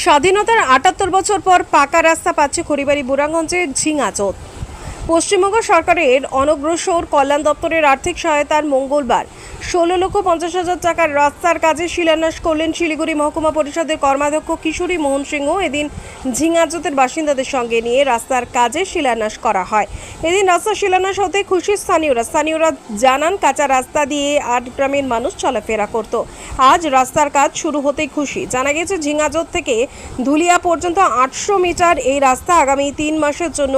স্বাধীনতার আটাত্তর বছর পর পাকা রাস্তা পাচ্ছে খড়িবাড়ি বুড়াগঞ্জের ঝিঙাচোত পশ্চিমবঙ্গ সরকারের অনগ্রসর কল্যাণ দপ্তরের আর্থিক সহায়তার মঙ্গলবার ষোলো লক্ষ পঞ্চাশ হাজার টাকার রাস্তার কাজে শিলান্যাস করলেন শিলিগুড়ি মহকুমা পরিষদের কর্মাধ্যক্ষ কিশোরী মোহন সিংহ। এদিন ঝিঙাচোতের বাসিন্দাদের সঙ্গে নিয়ে রাস্তার কাজে শিলান্যাস করা হয়। এদিন রাস্তা শিলান্যাস হতে খুশি স্থানীয়রা। স্থানীয়রা জানান, কাঁচা রাস্তা দিয়ে আট গ্রামের মানুষ চলাফেরা করত। আজ রাস্তার কাজ শুরু হতেই খুশি। জানা গেছে ঝিঙাজোত থেকে ধুলিয়া পর্যন্ত আটশো মিটার এই রাস্তা আগামী তিন মাসের জন্য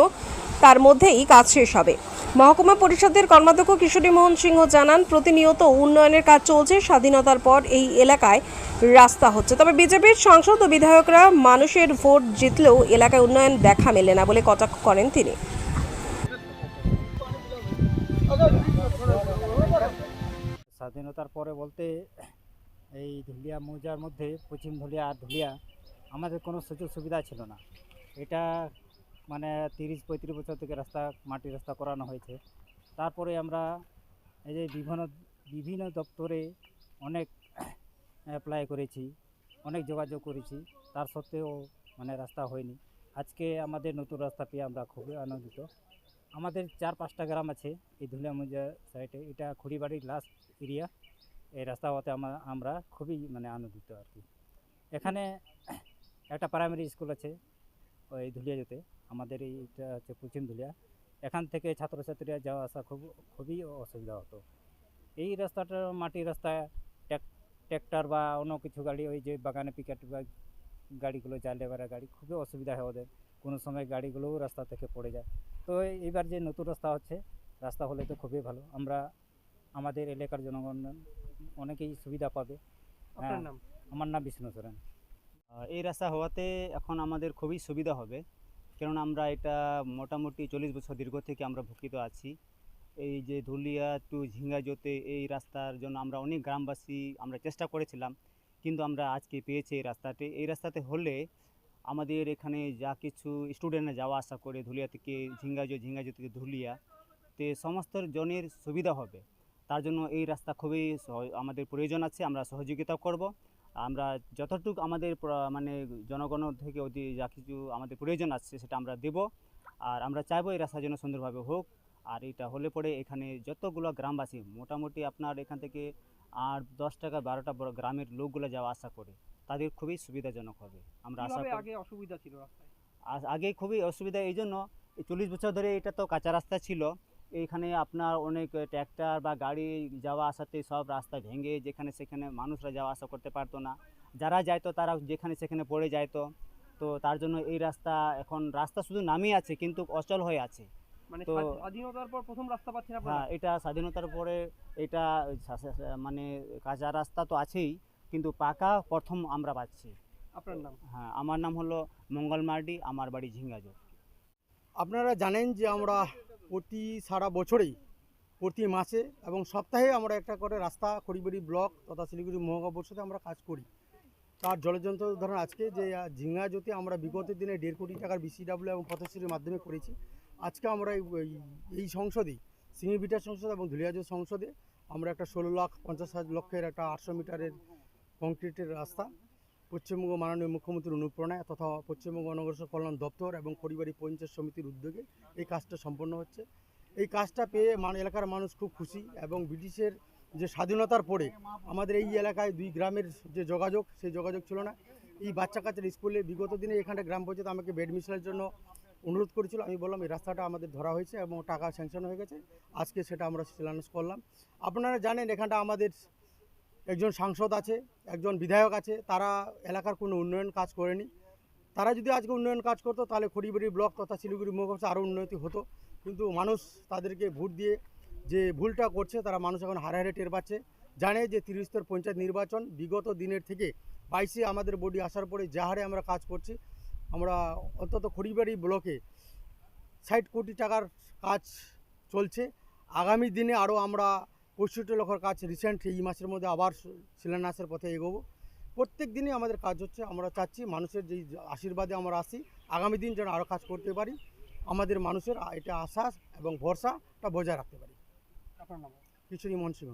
তার মধ্যেই কাজ শেষ হবে। মহকুমা পরিষদের কর্মাধ্যক্ষ কিশোরী মোহন সিংহ জানান, প্রতিনিয়ত উন্নয়নের কাজ চলছে, স্বাধীনতার পর এই এলাকায় রাস্তা হচ্ছে। তবে বিজেপির সাংসদ ও বিধায়করা মানুষের ভোট জিতলেও এলাকায় উন্নয়ন দেখা মেলে না বলে কটাক্ষ করেন তিনি। স্বাধীনতার পরে বলতে এই ধুলিয়া মৌজার মধ্যে, পশ্চিম ধুলিয়া আর ধুলিয়া, আমাদের কোনো সুযোগ সুবিধা ছিল না। এটা মানে তিরিশ, পঁয়ত্রিশ বছর থেকে রাস্তা, মাটির রাস্তা করানো হয়েছে। তারপরে আমরা এই যে বিভিন্ন বিভিন্ন দপ্তরে অনেক অ্যাপ্লাই করেছি, অনেক যোগাযোগ করেছি। তার সত্ত্বেও মানে রাস্তা হয়নি। আজকে আমাদের নতুন রাস্তা পেয়ে আমরা খুবই আনন্দিত। আমাদের চার পাঁচটা গ্রাম আছে এই ধুলিয়া মৌজা সাইডে এটা খুড়িবাড়ির লাস্ট এরিয়া এই রাস্তা হতে আমরা খুবই মানে আনন্দিত আর কি। এখানে একটা প্রাইমারি স্কুল আছে ওই ধুলিয়া যেতে আমাদের এইটা হচ্ছে পশ্চিম ধুলিয়া। এখান থেকে ছাত্রছাত্রীরা যাওয়া আসা খুব, খুবই অসুবিধা হতো। এই রাস্তাটা মাটির রাস্তায় ট্র্যাক্টর বা অন্য কিছু গাড়ি, ওই যে বাগানে পিকেট বা গাড়িগুলো যায় লেবারের গাড়ি, খুবই অসুবিধা হয় ওদের। কোনো সময় গাড়িগুলোও রাস্তা থেকে পড়ে যায়। তো এবার যে নতুন রাস্তা হচ্ছে, রাস্তা হলে তো খুবই ভালো। আমরা আমাদের এলাকার জনগণ অনেকেই সুবিধা পাবে। হ্যাঁ, আমার নাম বিষ্ণু সোরেন। এই রাস্তা হওয়াতে এখন আমাদের খুবই সুবিধা হবে কেননা আমরা এটা মোটামুটি চল্লিশ বছর দীর্ঘ থেকে আমরা ভুক্ত আছি। এই যে ধুলিয়া টু ঝিঙ্গাজোতে এই রাস্তার জন্য আমরা অনেক গ্রামবাসী আমরা চেষ্টা করেছিলাম কিন্তু আমরা আজকে পেয়েছি এই রাস্তাতে। এই রাস্তাতে হলে আমাদের এখানে যা কিছু স্টুডেন্টরা যাওয়া আসা করে ধুলিয়া থেকে ঝিঙ্গাজো ঝিঙ্গাজো থেকে ধুলিয়া তে সমস্ত জনের সুবিধা হবে। তার জন্য এই রাস্তা খুবই সহ- আমাদের প্রয়োজন আছে আমরা সহযোগিতা করব। আমরা যতটুকু আমাদের মানে জনগণ থেকে অতি যা কিছু আমাদের প্রয়োজন আছে সেটা আমরা দেব। আর আমরা চাইব এই রাস্তা যেন সুন্দরভাবে হোক। আর এটা হলে পরে এখানে যতগুলো গ্রামবাসী মোটামুটি আপনার এখান থেকে আট দশ টাকা বারোটা বড় গ্রামের লোকগুলো যাওয়া আশা করে তাদের খুবই সুবিধাজনক হবে। আমরা আশা করি আগে অসুবিধা ছিল রাস্তায়? আগে খুবই অসুবিধা এই জন্য এই চল্লিশ বছর ধরে এটা তো কাঁচা রাস্তা ছিল। এইখানে আপনার অনেক ট্র্যাক্টর বা গাড়ি যাওয়া আসাতে সব রাস্তা ভেঙে যেখানে সেখানে মানুষরা যাওয়া আসা করতে পারতো না। যারা যাইতো তারা যেখানে সেখানে পড়ে যাইতো। তো তার জন্য এই রাস্তা এখন রাস্তা শুধু নামই আছে কিন্তু অচল হয়ে আছে। মানে তো- স্বাধীনতার পর প্রথম রাস্তা পাচ্ছেন হ্যাঁ এটা স্বাধীনতার পরে এটা মানে কাঁচা রাস্তা তো আছেই কিন্তু পাকা প্রথম আমরা পাচ্ছি। আপনার নাম? হ্যাঁ আমার নাম হলো মঙ্গল মার্ডি আমার বাড়ি ঝিঙ্গাজোর আপনারা জানেন যে আমরা প্রতি সারা বছরেই, প্রতি মাসে এবং সপ্তাহে আমরা একটা করে রাস্তা, খড়িবাড়ি ব্লক তথা শিলিগুড়ি মহকুমা পরিষদে আমরা কাজ করি। তার জলযন্ত্র ধরেন আজকে যে ঝিঙ্গা জ্যোতি আমরা বিগত দিনে দেড় কোটি টাকার বিসিডাব্লিউ এবং পথশ্রীর মাধ্যমে করেছি। আজকে আমরা এই- সংসদেই সিঙ্গিবিটার সংসদ এবং ধুলিয়াজোর সংসদে আমরা একটা ষোলো লাখ পঞ্চাশ লক্ষের একটা আটশো মিটারের কংক্রিটের রাস্তা পশ্চিমবঙ্গ মাননীয় মুখ্যমন্ত্রীর অনুপ্রেরণায় তথা পশ্চিমবঙ্গ অনগ্রসর কল্যাণ দপ্তর এবং পরিবারী পঞ্চায়েত সমিতির উদ্যোগে এই কাজটা সম্পন্ন হচ্ছে। এই কাজটা পেয়ে মান এলাকার মানুষ খুব খুশি এবং ব্রিটিশের যে স্বাধীনতার পরে আমাদের এই এলাকায় দুই গ্রামের যে যোগাযোগ, সেই যোগাযোগ ছিল না। এই বাচ্চা কাচ্চার স্কুলে বিগত দিনে এখানে গ্রাম পঞ্চায়েত আমাকে বেডমিশনের জন্য অনুরোধ করেছিল। আমি বললাম, এই রাস্তাটা আমাদের ধরা হয়েছে এবং টাকা স্যাংশন হয়ে গেছে। আজকে সেটা আমরা শিলান্যাস করলাম। আপনারা জানেন এখানটা আমাদের একজন সাংসদ আছে, একজন বিধায়ক আছে, তারা এলাকার কোনো উন্নয়ন কাজ করেনি। তারা যদি আজকে উন্নয়ন কাজ করতো, তাহলে খড়িবাড়ি ব্লক তথা শিলিগুড়ি মহকুমা আরও উন্নতি হতো। কিন্তু মানুষ তাদেরকে ভোট দিয়ে যে ভুলটা করছে, তারা মানুষ এখন হারে হারে টের পাচ্ছে। জানে যে তিরিশতর পঞ্চায়েত নির্বাচন বিগত দিনের থেকে বাইশে আমাদের বডি আসার পরে যে হারে আমরা কাজ করছি, আমরা অন্তত খড়িবাড়ি ব্লকে ষাট কোটি টাকার কাজ চলছে। আগামী দিনে আরও আমরা পঁয়ষট্টি লক্ষর কাজ রিসেন্ট এই মাসের মধ্যে আবার শিলান্যাসের পথে এগোবো। প্রত্যেক দিনই আমাদের কাজ হচ্ছে আমরা চাচ্ছি মানুষের যেই আশীর্বাদে আমরা আসি আগামী দিন যেন আরও কাজ করতে পারি। আমাদের মানুষের এটা আশ্বাস এবং ভরসাটা বজায় রাখতে পারি। আপনার নাম? কিছুই মন সিংহ